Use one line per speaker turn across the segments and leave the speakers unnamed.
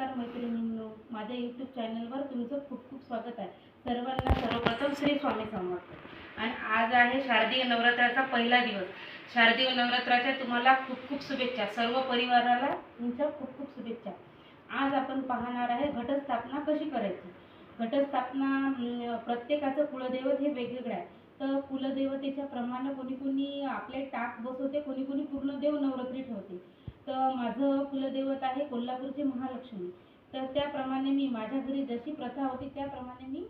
नमस्कार मैत्रिणींनो. माझ्या यूट्यूब चॅनलवर तुमचं खूप खूप स्वागत आहे. सर्वांना सर्वप्रथम श्री स्वामी समर्थ. आणि आज आहे शारदीय नवरात्राचा पहिला दिवस. शारदीय नवरात्राच्या तुम्हाला खूप खूप शुभेच्छा. सर्व परिवाराला तुमच्या खूप खूप शुभेच्छा. आज आपण पाहणार आहे घटस्थापना कशी करायची? घटस्थापना प्रत्येकाचं कुलदैवत हे वेगवेगळं आहे. तर कुलदेवतेच्या प्रमाणे कोणी कोणी आपले टाक बसवते कोणी कोणी पूर्ण देव नवरात्री ठेवते. तर माझं कुलदैवत आहे कोल्हापूरची महालक्ष्मी. तर त्याप्रमाणे मी माझ्या घरी जशी प्रथा होती त्याप्रमाणे मी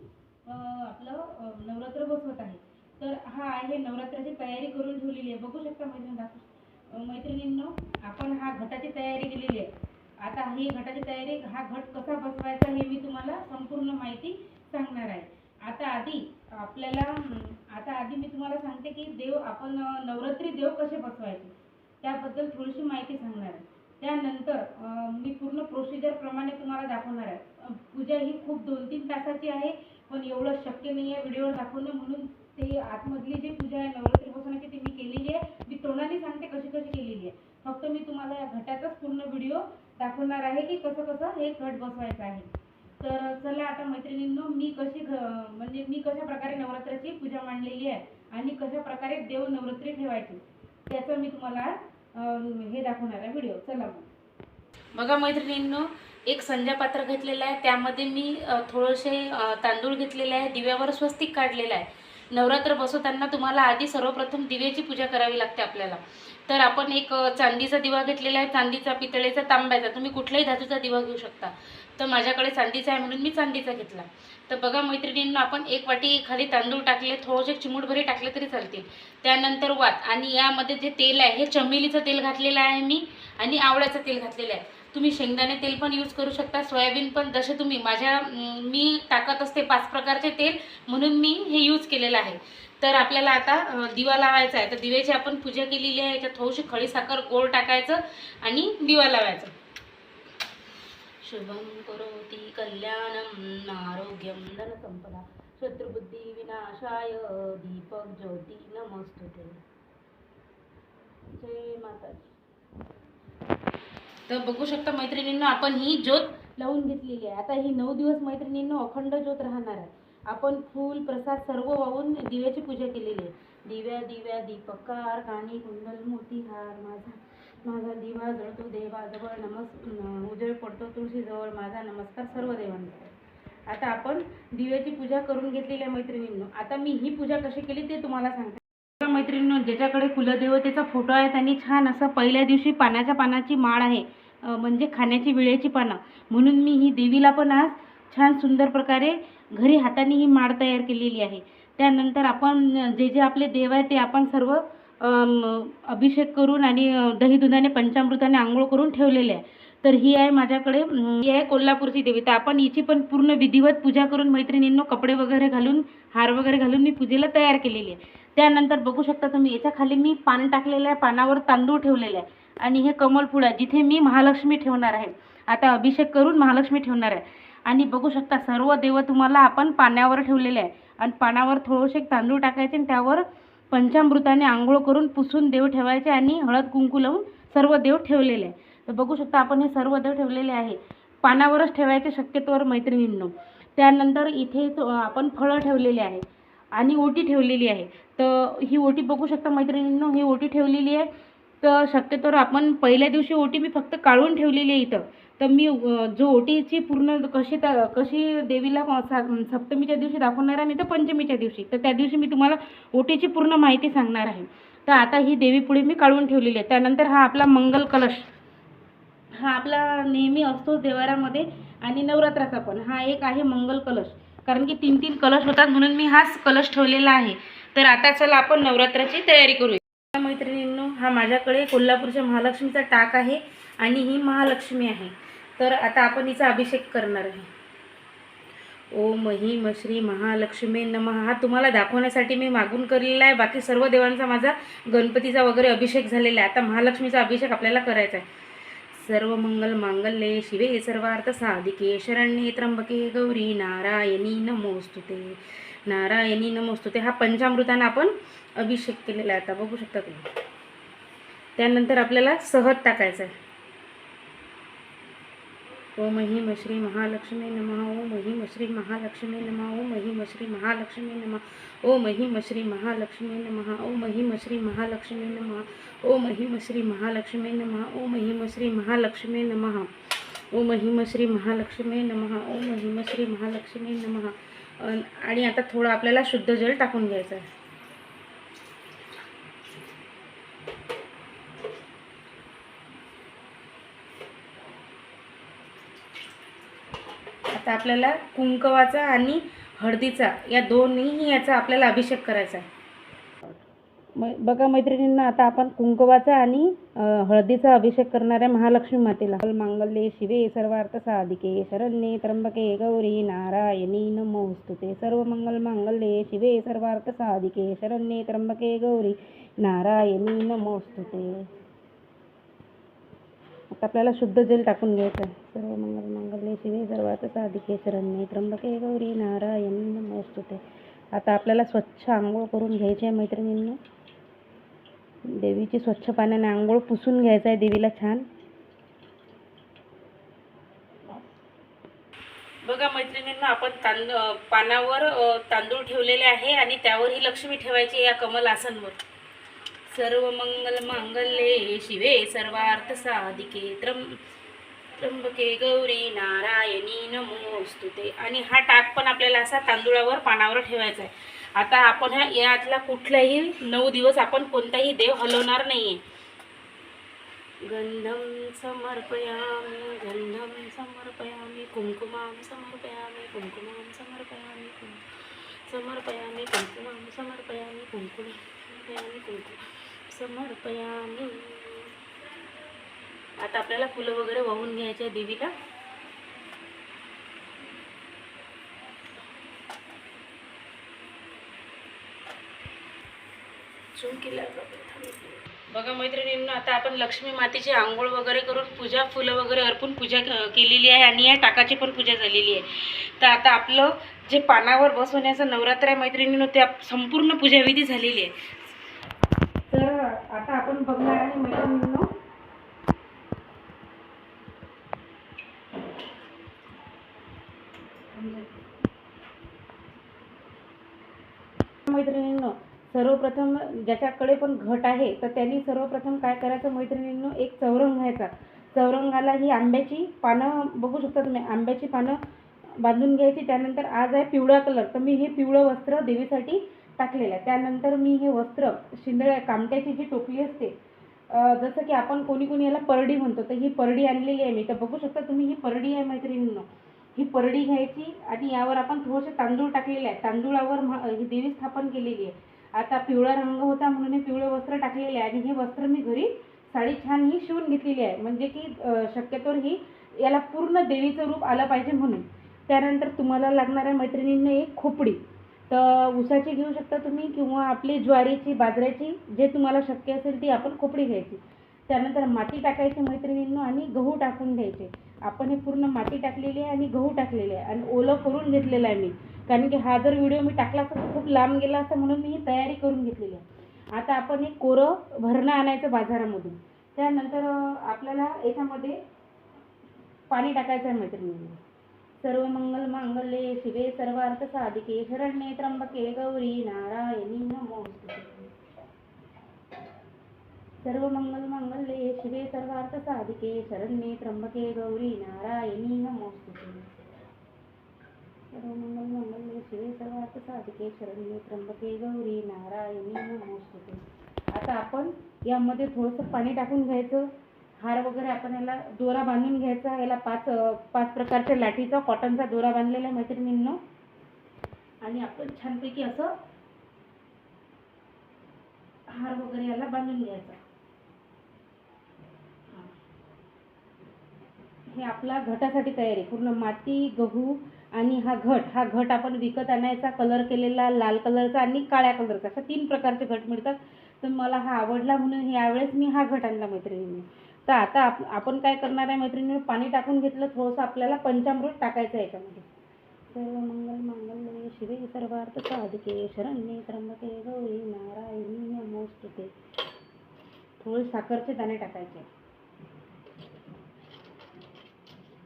आपलं नवरात्र बसवत आहे. तर हा आहे नवरात्राची तयारी करून ठेवलेली आहे. बघू शकता मैत्रिणी दाखवू मैत्रिणींनो आपण हा घटाची तयारी केलेली आहे. आता ही घटाची तयारी हा घट कसा बसवायचा हे मी तुम्हाला संपूर्ण माहिती सांगणार आहे. आता आधी आपल्याला आता आधी मी तुम्हाला सांगते की देव आपण नवरात्री देव कसे बसवायचे? त्याबद्दल थोडीशी माहिती सांगणार. आहे त्यानंतर मी पूर्ण प्रोसिजर प्रमाणे तुम्हाला दाखवणार आहे. पूजा ही खूप दोन तीन तासाची आहे पण एवढं शक्य नाही आहे व्हिडिओ दाखवणं म्हणून ते आतमधली जी पूजा आहे नवरात्री बसवण्याची ती मी केलेली आहे. मी तोंडाने सांगते कशी कशी केलेली आहे. फक्त मी तुम्हाला या घटाचाच पूर्ण व्हिडिओ दाखवणार आहे की कसं कसं हे घट बसवायचं आहे. तर चला आता मैत्रिणींनो मी कशी घ म्हणजे मी कशा प्रकारे नवरात्राची पूजा मांडलेली आहे आणि कशा प्रकारे देव नवरात्री ठेवायची त्याचं मी तुम्हाला हे दाखवणार आहे व्हिडिओ चला मग. बघा मैत्रिणींनो एक संजा पात्र घेतलेलं आहे. त्यामध्ये मी थोडेसे तांदूळ घेतलेले आहे. दिव्यावर स्वस्तिक काढलेलं आहे. नवरात्र बसवताना तुम्हाला आधी सर्वप्रथम दिव्याची पूजा करावी लागते आपल्याला. तर आपण एक चांदीचा दिवा घेतलेला आहे. चांदीचा पितळेचा तांब्याचा. तुम्ही कुठल्याही धातूचा दिवा घेऊ शकता. तर माझ्याकडे चांदीचा आहे म्हणून मी चांदीचा घेतला. तर बघा मैत्रिणींना आपण एक वाटी खाली तांदूळ टाकले थोडेसे चिमूटभरी टाकले तरी चालतील. त्यानंतर वात. आणि यामध्ये जे तेल आहे हे चमेलीचं तेल घातलेलं आहे मी आणि आवळ्याचं तेल घातलेलं आहे. तुम्ही शेंगदाणे तेल पण यूज करू शकता सोयाबीन पण. जसे तुम्ही माझ्या मी टाकत असते पाच प्रकारचे तेल म्हणून मी हे यूज केलेलं आहे. तर आपल्याला आता दिवा लावायचा आहे. तर दिव्याची आपण पूजा केलेली आहे. याच्यात थोडीशी खळी साखर गोड टाकायचं आणि दिवा लावायचा. शुभं करोति कल्याणं आरोग्यं धनसंपदा शत्रुबुद्धी विनाशाय दीपक ज्योती नमस्तुते। जय माताजी। तर बघू शकता मैत्रिणींनो आपण ही ज्योत लावून घेतलेली आहे. आता ही नऊ दिवस मैत्रिणींनो अखंड ज्योत राहणार आहे. आपण फूल प्रसाद सर्व वाहून दिव्याची पूजा केलेली आहे. दिव्या दिव्या दीपकार काणी कुंडल मोतीहार माझा माझा दिवा जळतो देवाजवळ नमस् उजळ पडतो तुळशीजवळ माझा नमस्कार सर्व देवांना आता आपण दिव्याची पूजा करून घेतलेल्या मैत्रिणींनो आता मी ही पूजा कशी केली ते तुम्हाला सांगते. मैत्रिणींनो ज्याच्याकडे कुलदेवतेचा फोटो आहे त्यांनी छान असं पहिल्या दिवशी पानाच्या पानाची माळ आहे म्हणजे खाण्याची विळेची पानं. म्हणून मी ही देवीला पण आज छान सुंदर प्रकारे घरी हाताने ही माळ तयार केलेली आहे. त्यानंतर आपण जे जे आपले देव आहे ते आपण सर्व अभिषेक करून आणि दही दुधाने पंचामृताने आंघोळ करून ठेवलेले आहे. तर ही आहे माझ्याकडे ही आहे कोल्हापूरची देवी. तर आपण हिची पण पूर्ण विधिवत पूजा करून मैत्रिणींनो कपडे वगैरे घालून हार वगैरे घालून मी पूजेला तयार केलेली आहे. त्यानंतर बघू शकता तुम्ही याच्या खाली मी पान टाकलेलं आहे पानावर तांदूळ ठेवलेले आहे. आणि हे कमल आहे जिथे मी महालक्ष्मी ठेवणार आहे. आता अभिषेक करून महालक्ष्मी ठेवणार आहे. आणि बघू शकता सर्व देव तुम्हाला आपण पाण्यावर ठेवलेले आहे. आणि पानावर थोडेसे तांदूळ टाकायचे आणि त्यावर पंचामृताने आंघोळ करून पुसून देव ठेवायचे आणि हळद कुंकू लावून सर्व देव ठेवलेले आहे. तर बघू शकता आपण हे सर्व देव ठेवलेले आहे. पानावरच ठेवायचे शक्यतोवर मैत्रिणींनो. त्यानंतर इथे आपण फळं ठेवलेले आहे आणि ओटी ठेवलेली आहे. तर ही ओटी बघू शकता मैत्रिणींनो ही ओटी ठेवलेली आहे. तर शक्यतोवर आपण पहिल्या दिवशी ओटी मी फक्त काढून ठेवलेली आहे इथं. तर मी जो ओटीची पूर्ण कशी त कशी देवीला सा- सप्तमीच्या दिवशी दाखवणार आहे तर पंचमीच्या दिवशी तर त्या दिवशी मी तुम्हाला ओटीची पूर्ण माहिती सांगणार आहे. तर आता ही देवी पुढे मी काढून ठेवलेली आहे. त्यानंतर हा आपला मंगल कलश हा आपला नेहमी असतो देवारामध्ये आणि नवरात्राचा पण हा एक आहे मंगल कलश. कारण की तीन तीन कलश होतात म्हणून मी हाच कलश ठेवलेला आहे. तर आता चला आपण नवरात्राची तयारी करूया. मैत्रिणींनो हा माझ्याकडे कोल्हापूरच्या महालक्ष्मीचा टाक आहे आणि ही महालक्ष्मी आहे. तर आता आपण हिचा अभिषेक करणार आहे. ओम हिम श्री महालक्ष्मी नमः. हा तुम्हाला दाखवण्यासाठी मी मागून केलेला आहे. बाकी सर्व देवांचा माझा गणपतीचा वगैरे अभिषेक झालेला आहे. आता महालक्ष्मीचा अभिषेक आपल्याला करायचा आहे. सर्व मंगल मांगल्ये शिवे सर्वार्थ साधिके. शरण्ये त्र्यंबके गौरी नारायणी नमोस्तुते. नारायणी नमोस्तुते. हा पंचामृतानं आपण अभिषेक केलेला आहे. आता बघू शकता तुम्ही. त्यानंतर आपल्याला सहज टाकायचा आहे. ओम ह्रीं श्री महालक्ष्मी नमः ओम ह्रीं श्री महालक्ष्मी नमः ओम ह्रीं श्री महालक्ष्मी नमः ओम ह्रीं श्री महालक्ष्मी नमः ओम ह्रीं श्री महालक्ष्मी नमः ओम ह्रीं श्री महालक्ष्मी नमः ओम ह्रीं श्री महालक्ष्मी नमः ओम ह्रीं श्री महालक्ष्मी नमः ओम ह्रीं श्री महालक्ष्मी नमः. आणि आता थोडं आपल्याला शुद्ध जल टाकून घ्यायचं आहे आता आपल्याला कुंकवाचा आणि हळदीचा या दोन्ही याचा आपल्याला अभिषेक करायचा आहे. मै बघा मैत्रिणींना आता आपण कुंकवाचा आणि हळदीचा अभिषेक करणाऱ्या महालक्ष्मी मातेला. मांगल्ये शिवे सर्वार्थ साधिके शरण्ये त्र्यंबके गौरी नारायणी नमोस्तुते सर्व मंगल मांगल्ये शिवे सर्वार्थ साधिके शरण्ये त्र्यंबके गौरी नारायणी नमोस्तुते आता आपल्याला शुद्ध जल टाकून घ्यायचं आहे. सर्व मंगल मंगल्ये शिवे सर्वार्थ साधिके शरण्ये त्र्यंबके गौरी नारायण नमोस्तुते आता आपल्याला स्वच्छ आंघोळ करून घ्यायची आहे मैत्रिणींना. देवीची स्वच्छ पाण्याने आंघोळ पुसून घ्यायचं आहे देवीला छान. बघा मैत्रिणींना आपण तांद पानावर तांदूळ ठेवलेले आहे आणि त्यावर ही लक्ष्मी ठेवायची या कमल आसनवर. सर्व मंगल मांगल्ये शिवे सर्वार्थ साधिके. त्र्यं त्र्यंबके गौरी नारायणी नमोस्तुते आणि हा टाक पण आपल्याला असा तांदुळावर पानावर ठेवायचा आहे आता आपण ह्या यातला कुठलाही नऊ दिवस आपण कोणताही देव हलवणार नाहीये. गंधम समर्पयामी गंधम समर्पयामी कुंकुमाम समर्पयामी कुंकुमाम समर्पयामी कुंकुम समर्पयामी कुंकुमाम समर्पयामी कुंकुम समर्पयामी कुंकुम समर्पयामी. आता आपल्याला फुलं वगैरे वाहून घ्यायचे देवीला. बघा मैत्रिणींना आता आपण लक्ष्मी मातेची आंघोळ वगैरे करून पूजा फुलं वगैरे अर्पून पूजा केलेली आहे आणि या टाकाची पण पूजा झालेली आहे. तर आता आपलं जे पानावर बसवण्याचं नवरात्र आहे मैत्रिणींनो ते संपूर्ण पूजाविधी झालेली आहे. तर आता आपण बघणार आहे मैत्रिणींनो. मैत्रिणींनो सर्वप्रथम ज्याच्याकडे पण घट आहे तर त्यांनी सर्वप्रथम काय करायचं मैत्रिणींनो? एक चौरंग घ्यायचा. चौरंगाला ही आंब्याची पानं बघू शकता तुम्ही आंब्याची पानं बांधून घ्यायची. त्यानंतर आज आहे पिवळा कलर. तर मी हे पिवळं वस्त्र देवीसाठी टाकलेलं आहे त्यानंतर मी हे वस्त्र शिंदळ कामट्याची जी टोपली असते जसं की आपण कोणी कोणी याला परडी म्हणतो तर ही परडी आणलेली आहे मी. तर बघू शकता तुम्ही ही परडी आहे मैत्रिणींनो. ही परडी घ्यायची आणि यावर आपण थोडेसे तांदूळ टाकलेले आहे तांदूळावर महा- ही देवी स्थापन केलेली आहे. आता पिवळा रंग होता म्हणून हे पिवळं वस्त्र टाकलेले आहे आणि हे वस्त्र मी घरी साडी छान ही शिवून घेतलेली आहे. म्हणजे की शक्यतोवर ही याला पूर्ण देवीचं रूप आलं पाहिजे म्हणून. त्यानंतर तुम्हाला लागणाऱ्या मैत्रिणींना एक खोपडी. तर ऊसाची घेऊ शकता तुम्ही किंवा आपली ज्वारीची बाजऱ्याची जे तुम्हाला शक्य असेल ती आपण खोपडी घ्यायची. त्यानंतर माती टाकायची मैत्रिणींनो आणि गहू टाकून घ्यायचे. आपण हे पूर्ण माती टाकलेली आहे आणि गहू टाकलेले आहे. आणि ओलं करून घेतलेलं आहे मी. कारण की हा जर व्हिडिओ मी टाकला असता तर खूप लांब गेला असता म्हणून मी ही तयारी करून घेतलेली आहे. आता आपण एक कोरं भरणं आणायचं बाजारामधून. त्यानंतर आपल्याला याच्यामध्ये पाणी टाकायचं आहे मैत्रिणींनी. सर्व मंगल मांगल्ये शिवे सर्वार्थ साधिके शरण्ये त्र्यंबके गौरी नारायणी नमोस्तुते सर्व मंगल मांगल्ये शिवे सर्वार्थ साधिके शरण्ये त्र्यंबके गौरी नारायणी नमोस्तुते सर्व मंगल मांगल्ये शिवे सर्वार्थ साधिके शरण्ये त्र्यंबके गौरी नारायणी नमोस्तुते आता आपण यामध्ये थोडंसं पाणी टाकून घ्यायचं. हार वगैरे आपण याला दोरा बांधून घ्यायचा याला पाच पाच प्रकारच्या लाठीचा कॉटनचा दोरा बांधलेला आहे मैत्रिणींनो. आणि आपण छानपैकी असं हार वगैरे याला बांधून घ्यायचा. हे आपला घटासाठी तयारी. पूर्ण माती गहू आणि हा घट. हा घट आपण विकत आणायचा कलर केलेला लाल कलरचा आणि काळ्या कलरचा. असा तीन प्रकारचे घट मिळतात. तर मला हा आवडला म्हणून यावेळेस मी हा घट आणला मैत्रिणींनी. तर आता आप आपण काय करणार आहे मैत्रिणींनी पाणी टाकून घेतलं थोडंसं आपल्याला पंचामृत टाकायचं आहे याच्यामध्ये. सर्व मंगल मांगल शिवे सर्वार्थ साधिके शरण्ये त्र्यंबके गौरी नारायणी नमोस्तुते. थोडे साखरचे दाणे टाकायचे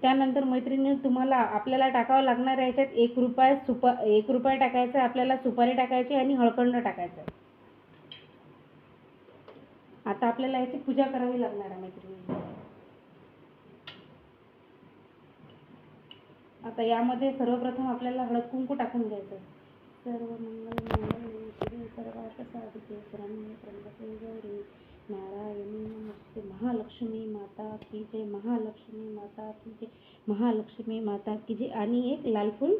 त्यानंतर मैत्रिणी तुम्हाला आपल्याला टाकावं लागणार आहे याच्यात एक रुपया सुपा एक रुपया टाकायचा आहे आपल्याला सुपारी टाकायची आणि हळकंड टाकायचं आहे. आता आपल्याला याची पूजा करावी लागणार आहे मैत्रिणी. आता यामध्ये सर्वप्रथम आपल्याला हळद कुंकू टाकून घ्यायचं. सर्व मंगल मंगल साधिके त्र्यंबके नारायणी नमस्ते महालक्ष्मी माता की जय महालक्ष्मी माता की जय महालक्ष्मी माता की जय आणि एक लाल फूल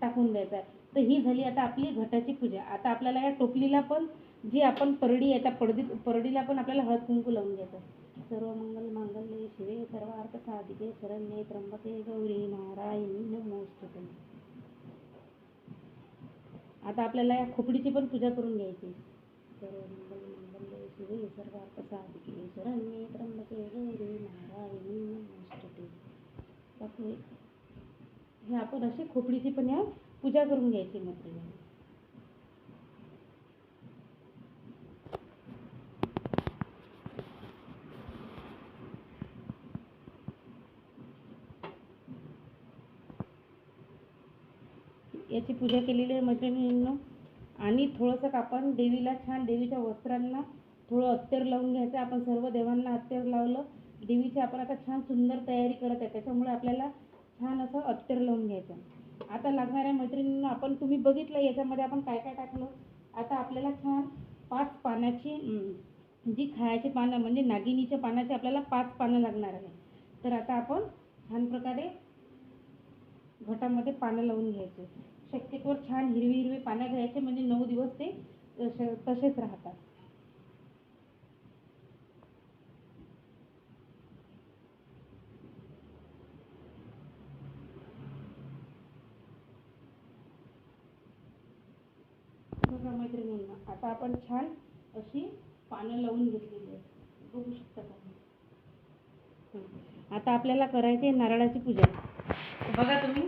टाकून द्यायचं आहे. तर ही झाली आता आपली घटाची पूजा. आता आपल्याला या टोपलीला पण जी आपण परडी आहे त्या पडदी परडीला पण आपल्याला हळद कुंकू लावून घ्यायचं सर्व मंगल मांगल्ये शिवे सर्वार्थ साधिके शरण्ये त्र्यंबके गौरी नारायणी नमोस्तुते. आता आपल्याला या खोपडीची पण पूजा करून घ्यायची. सर्व मंगल मांगल्ये शिवे सर्वार्थ साधिके शरण्ये त्र्यंबके गौरी नारायणी नमोस्तुते. हे आपण अशी खोपडीची पण या पूजा करून घ्यायची मैत्रिणी त्याची पूजा केलेली आहे मैत्रिणींनो. आणि थोडंसं आपण देवीला छान देवीच्या वस्त्रांना थोडं अत्तर लावून घ्यायचं आपण सर्व देवांना अत्तर लावलं. देवीची आपण आता छान सुंदर तयारी करत आहे. त्याच्यामुळे आपल्याला छान असं अत्तर लावून घ्यायचं आता लागणाऱ्या मैत्रिणींना आपण तुम्ही बघितलं याच्यामध्ये आपण काय काय टाकलं? आता आपल्याला छान पाच पानाची जी खायची पानं म्हणजे नागिनीच्या पानाची आपल्याला पाच पानं लागणार आहे. तर आता आपण छान प्रकारे घटामध्ये पानं लावून घ्यायचे. शक्यतोवर छान हिरवी हिरवी पानं घ्यायचे म्हणजे नऊ दिवस ते तसे- तसेच राहतात. बघा मैत्रिणींना आता आपण छान अशी पानं लावून घेतलेली आहेत. बघू शकता का आता आपल्याला करायचे नारळाची पूजा. बघा तुम्ही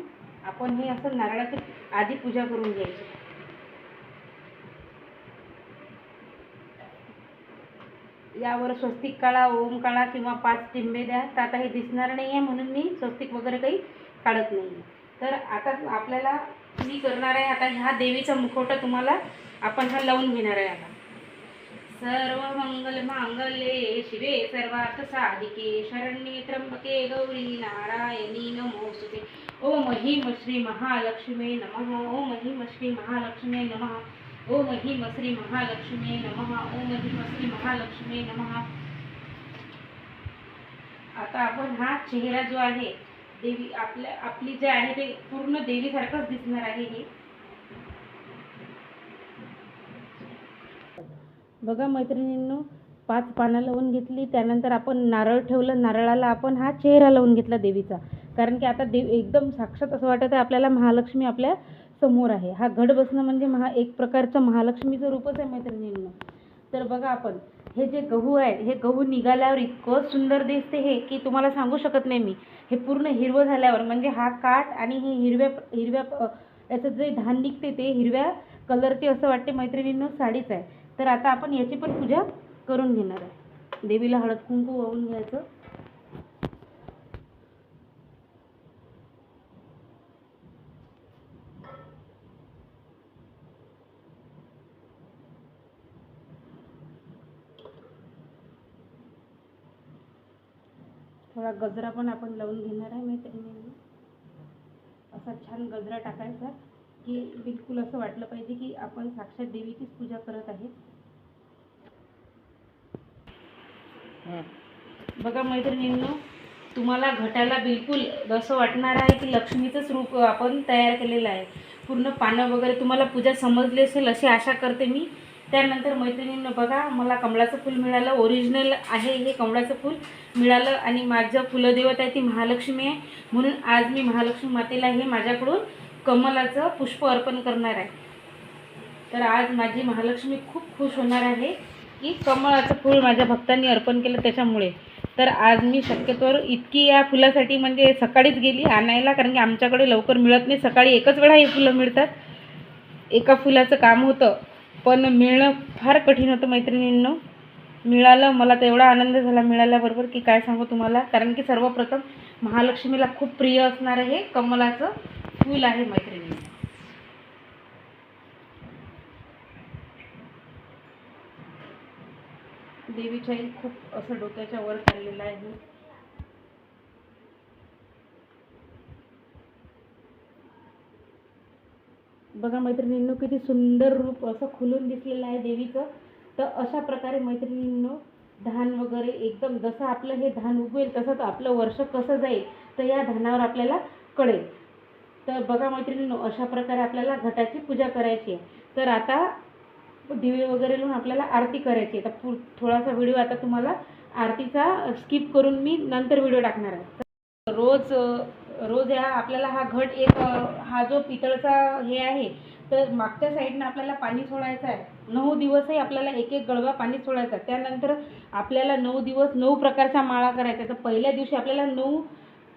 आपण हे असं नारळाचं आधी पूजा करून घ्यायची. यावर स्वस्तिक काळा ओम काळा किंवा पाच टिंबे द्या. तर आता हे दिसणार नाही आहे म्हणून मी स्वस्तिक वगैरे काही काढत नाही तर आता आपल्याला मी करणार आहे आता ह्या देवीचा मुखवटा तुम्हाला आपण हा लावून घेणार आहे आता. सर्व मंगल मांगल्ये शिवे सर्वार्थ साधिके. शरण्ये त्र्यंबके गौरी नारायणी नमोस्तुते ओम ह्रीम श्री महालक्ष्मी नमः ओम ह्रीम श्री महालक्ष्मी नमः ओम ह्रीम श्री महालक्ष्मी नमः ओम ह्रीम श्री महालक्ष्मी नमः. आता आपण हा चेहरा जो आहे देवी आपल्या आपली जे आहे ते पूर्ण देवीसारखंच दिसणार आहे हे. बघा मैत्रिणींनो पाच पानं लावून घेतली. त्यानंतर आपण नारळ ठेवलं. नारळाला आपण हा चेहरा लावून घेतला देवीचा. कारण की आता देव एकदम साक्षात असं वाटत आहे आपल्याला महालक्ष्मी आपल्यासमोर आहे. हा घड बसणं म्हणजे महा एक प्रकारचं महालक्ष्मीचं रूपच आहे मैत्रिणींनं. तर बघा आपण हे जे गहू आहे हे गहू निघाल्यावर इतकं सुंदर दिसते हे की तुम्हाला सांगू शकत नाही मी. हे पूर्ण हिरवं झाल्यावर म्हणजे हा काठ आणि हे हिरव्या हिरव्या याचं जे धान निघते ते हिरव्या कलरचे असं वाटते मैत्रिणींनो साडीच आहे. तर आता आपण याची पण पूजा करून घेणार आहे. देवीला हळद कुंकू वाहून घ्यायचं. थोडा गजरा पण आपण लावून घेणार आहे मैत्रिणींनी असा छान गजरा टाकायचा की बिलकुल असं वाटलं पाहिजे की आपण साक्षात देवीचीच पूजा करत आहे. बघा मैत्रिणींनो तुम्हाला घटाला बिलकुल असं वाटणार आहे की लक्ष्मीचंच रूप आपण तयार केलेलं आहे. पूर्ण पानं वगैरे तुम्हाला पूजा समजली असेल अशी आशा करते मी. त्यानंतर मैत्रिणींनो बघा मला कमळाचं फूल मिळालं. ओरिजिनल आहे हे कमळाचं फूल मिळालं आणि माझं कुलदेवत आहे ती महालक्ष्मी आहे. म्हणून आज मी महालक्ष्मी मातेला हे माझ्याकडून कमलाचं पुष्प अर्पण करणार आहे. तर आज माझी महालक्ष्मी खूप खुश होणार आहे. की कमळाचं फूल माझ्या भक्तांनी अर्पण केलं त्याच्यामुळे. तर आज मी शक्यतोवर इतकी या फुलासाठी म्हणजे सकाळीच गेली आणायला कारण की आमच्याकडे लवकर मिळत नाही. सकाळी एकच वेळा हे फुलं मिळतात. एका फुलाचं काम होतं पण मिळणं फार कठीण होतं मैत्रिणींनो. मिळालं मला तर एवढा आनंद झाला मिळाल्याबरोबर की काय सांगू तुम्हाला? कारण की सर्वप्रथम महालक्ष्मीला खूप प्रिय असणारं हे कमलाचं फूल आहे देवीच्याही खूप असं डोक्याच्या वर चाललेलं आहे. बघा मैत्रिणींनो किती सुंदर रूप असं खुलून दिसलेलं आहे देवीचं. तर अशा प्रकारे मैत्रिणींनो धान वगैरे एकदम जसं आपलं हे धान उगवेल तसंच आपलं वर्ष कसं जाईल तर या धानावर आपल्याला कळेल. तर बघा मैत्रिणींनो अशा प्रकारे आपल्याला घटाची पूजा करायची आहे. तर आता दिवे वगैरे लावून आपल्याला आरती करायची आहे. तर पु थोडासा व्हिडिओ आता तुम्हाला आरतीचा स्किप करून मी नंतर व्हिडिओ टाकणार आहे. रोज रोज या आपल्याला हा घट एक हा जो पितळचा हे आहे तर मागच्या साईडनं आपल्याला पाणी सोडायचं आहे. नऊ दिवसही आपल्याला एक एक गळवा पाणी सोडायचा आहे. त्यानंतर आपल्याला नऊ दिवस नऊ प्रकारच्या माळा करायचा तर पहिल्या दिवशी आपल्याला नऊ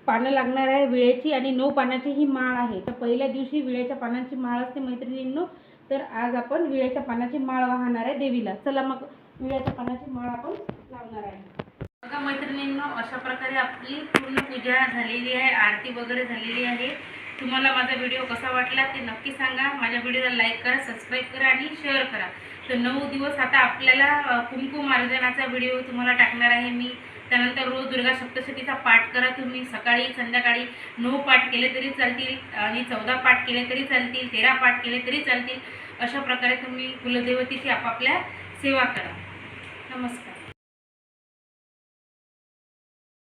पानं लागणार आहे विळ्याची आणि नऊ पानाची ही माळ आहे. तर पहिल्या दिवशी विळ्याच्या पानांची माळ असते मैत्रिणींनो. तर आज आपण विळ्याच्या पानाची माळ वाहणार आहे देवीला. चला मग विळ्याच्या पानाची माळ आपण लावणार आहे. बघा मैत्रिणींनो अशा प्रकारे आपली पूर्ण पूजा झालेली आहे आरती वगैरे झालेली आहे. तुम्हाला माझा व्हिडिओ कसा वाटला ते नक्की सांगा. माझ्या व्हिडिओला लाईक करा सबस्क्राईब करा आणि शेअर करा. तर नऊ दिवस आता आपल्याला अ, मार्जनाचा अर्जनाचा व्हिडिओ तुम्हाला टाकणार आहे मी. त्यानंतर रोज दुर्गा सप्तशतीचा पाठ करा. तुम्ही सकाळी संध्याकाळी नऊ पाठ केले तरी चालतील आणि चौदा पाठ केले तरी चालतील तेरा पाठ केले तरी चालतील. अशा प्रकारे तुम्ही कुलदेवतेची आपापल्या सेवा करा. नमस्कार.